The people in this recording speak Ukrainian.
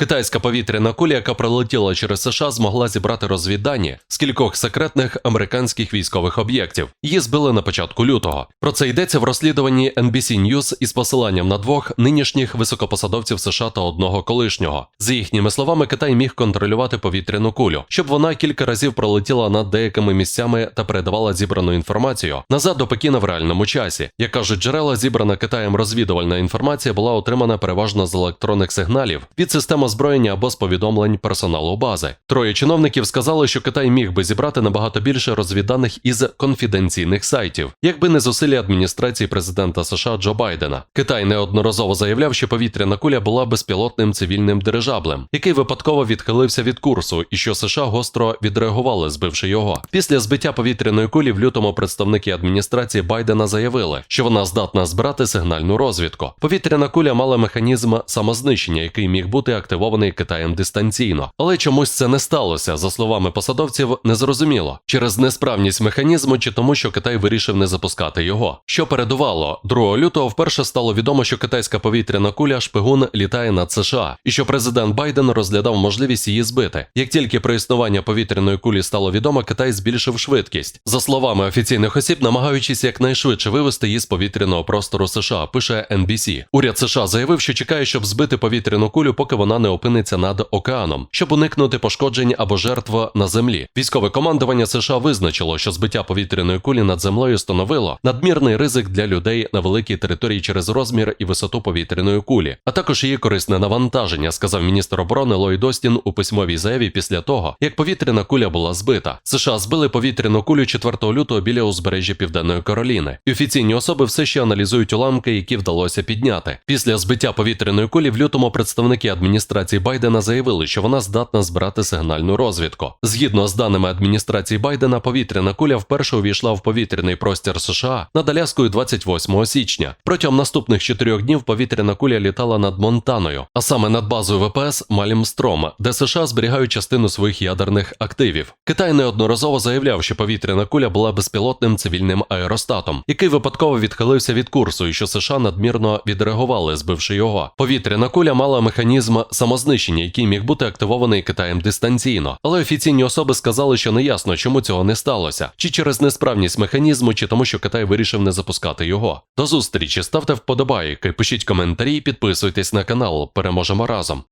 Китайська повітряна куля, яка пролетіла через США, змогла зібрати розвіддані з кількох секретних американських військових об'єктів. Її збили на початку лютого. Про це йдеться в розслідуванні NBC News із посиланням на двох нинішніх високопосадовців США та одного колишнього. За їхніми словами, Китай міг контролювати повітряну кулю, щоб вона кілька разів пролетіла над деякими місцями та передавала зібрану інформацію назад до Пекіна в реальному часі. Як кажуть джерела, зібрана Китаєм розвідувальна інформація була отримана переважно з електронних сигналів від систем озброєння або з повідомлень персоналу бази. Троє чиновників сказали, що Китай міг би зібрати набагато більше розвідданих із конфіденційних сайтів, якби не зусилля адміністрації президента США Джо Байдена. Китай неодноразово заявляв, що повітряна куля була безпілотним цивільним дирижаблем, який випадково відхилився від курсу, і що США гостро відреагували, збивши його. Після збиття повітряної кулі в лютому представники адміністрації Байдена заявили, що вона здатна збирати сигнальну розвідку. Повітряна куля мала механізм самознищення, який міг бути активований Китаєм дистанційно. Але чомусь це не сталося. За словами посадовців, незрозуміло через несправність механізму чи тому, що Китай вирішив не запускати його. Що передувало 2 лютого, вперше стало відомо, що китайська повітряна куля шпигун літає над США, і що президент Байден розглядав можливість її збити. Як тільки про існування повітряної кулі стало відомо, Китай збільшив швидкість. За словами офіційних осіб, намагаючись якнайшвидше вивести її з повітряного простору США, пише NBC. Уряд США заявив, що чекає, щоб збити повітряну кулю, поки вона не опиниться над океаном, щоб уникнути пошкоджень або жертв на землі. Військове командування США визначило, що збиття повітряної кулі над землею становило надмірний ризик для людей на великій території через розмір і висоту повітряної кулі, а також її корисне навантаження, сказав міністр оборони Ллойд Остін у письмовій заяві після того, як повітряна куля була збита. США збили повітряну кулю 4 лютого біля узбережжя Південної Кароліни. І офіційні особи все ще аналізують уламки, які вдалося підняти. Після збиття повітряної кулі в лютому представники адміністрації Байдена заявили, що вона здатна збирати сигнальну розвідку. Згідно з даними адміністрації Байдена, повітряна куля вперше увійшла в повітряний простір США над Аляскою 28 січня. Протягом наступних чотирьох днів повітряна куля літала над Монтаною, а саме над базою ВПС Малімстром, де США зберігають частину своїх ядерних активів. Китай неодноразово заявляв, що повітряна куля була безпілотним цивільним аеростатом, який випадково відхилився від курсу, і що США надмірно відреагували, збивши його. Повітряна куля мала механізм самознищення, який міг бути активований Китаєм дистанційно. Але офіційні особи сказали, що неясно, чому цього не сталося, чи через несправність механізму, чи тому, що Китай вирішив не запускати його. До зустрічі, ставте вподобайки, пишіть коментарі, підписуйтесь на канал. Переможемо разом.